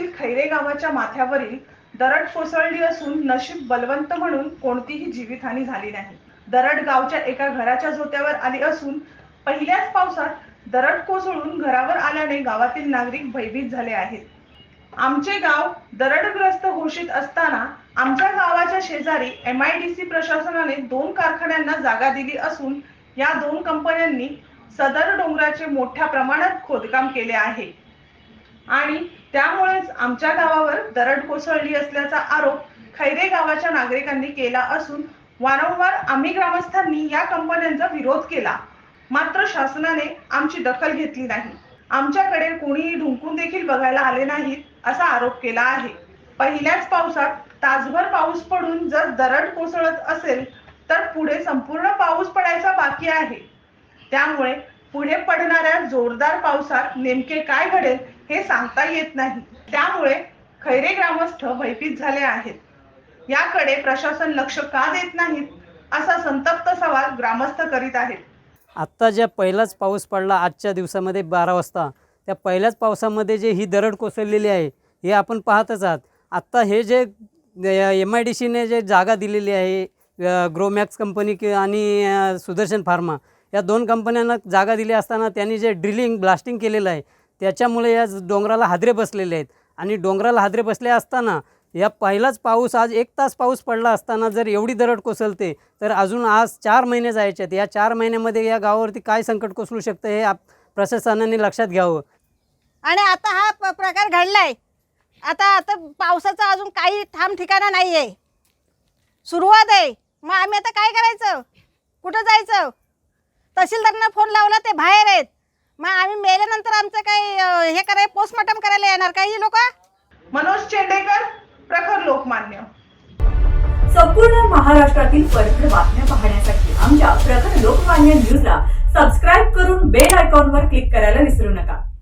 गावाच्या माथ्यावरील दरड कोसळली असून नशीब बलवंत म्हणून कोणतीही जीवितहानी झाली नाही. दरड गावच्या एका घराच्या झोत्यावर आली असून पहिल्याच पावसात दरड कोसळून घरावर आल्याने गावातील नागरिक भयभीत झाले आहेत. आमचे गाव दरडग्रस्त घोषित असताना आमच्या गावाच्या शेजारी एम आय डी सी प्रशासनाने दोन कारखान्यांना जागा दिली असून या दोन कंपन्यांनी सदर डोंगराचे मोठ्या प्रमाणात खोदकाम केले आहे. आणि त्यामुळेच आमच्या गावावर दरड कोसळली असल्याचा आरोप खैरे गावाच्या नागरिकांनी केला असून वारंवार आम्ही ग्रामस्थांनी या कंपन्यांचा विरोध केला. मात्र शासनाने आमची दखल घेतली नाही. आमच्याकडे कोणीही ढुंकून देखील बघायला आले नाहीत असा आरोप केला आहे. पहिल्याच पावसात तासभर पाऊस पडून जर दरड कोसळत असेल तर पुढे संपूर्ण पाऊस पडायचा बाकी आहे. त्यामुळे पुढे पडणाऱ्या जोरदार पावसात नेमके काय घडेल हे सांगता येत नाही. त्यामुळे खैरे ग्रामस्थ भयभीत झाले आहेत. याकडे प्रशासन लक्ष का देत नाहीत असा संतप्त सवाल ग्रामस्थ करीत आहेत. आत्ता ज्या पहिलाच पाऊस पडला आजच्या दिवसामध्ये बारा वाजता त्या पहिल्याच पावसामध्ये जे ही दरड कोसळलेली आहे हे आपण पाहतच आहात. आत्ता हे जे एम आय डी सीने जे जागा दिलेली आहे ग्रोमॅक्स कंपनी कि आणि सुदर्शन फार्मा या दोन कंपन्यांना जागा दिली असताना त्यांनी जे ड्रिलिंग ब्लास्टिंग केलेलं आहे त्याच्यामुळे या डोंगराला हादरे बसलेले आहेत. आणि डोंगराला हादरे बसले असताना या पहिलाच पाऊस आज एक तास पाऊस पडला असताना जर एवढी दरड कोसळते तर अजून आज चार महिने जायचे आहेत. या चार महिन्यामध्ये या गावावरती काय संकट कोसळू शकतं हे आप प्रशासनाने लक्षात घ्यावं. आणि आता हा प- प्रकार घडलाय. आता आता पावसाचा अजून काही ठाम ठिकाणा नाही आहे सुरुवात आहे. मग आम्ही आता काय करायचं? कुठं जायचं? तहसीलदारांना फोन लावला ते बाहेर आहेत. मग आम्ही मेल्यानंतर आमचं काही अं, हे कराय पोस्टमॉर्टम करायला येणार काही लोक? मनोज चेंडेकर प्रखर लोकमान्य. संपूर्ण महाराष्ट्रातील परखड बातम्या पाहण्यासाठी आमच्या प्रखर लोकमान्य न्यूजला सबस्क्राईब करून बेल आयकॉनवर क्लिक करायला विसरू नका.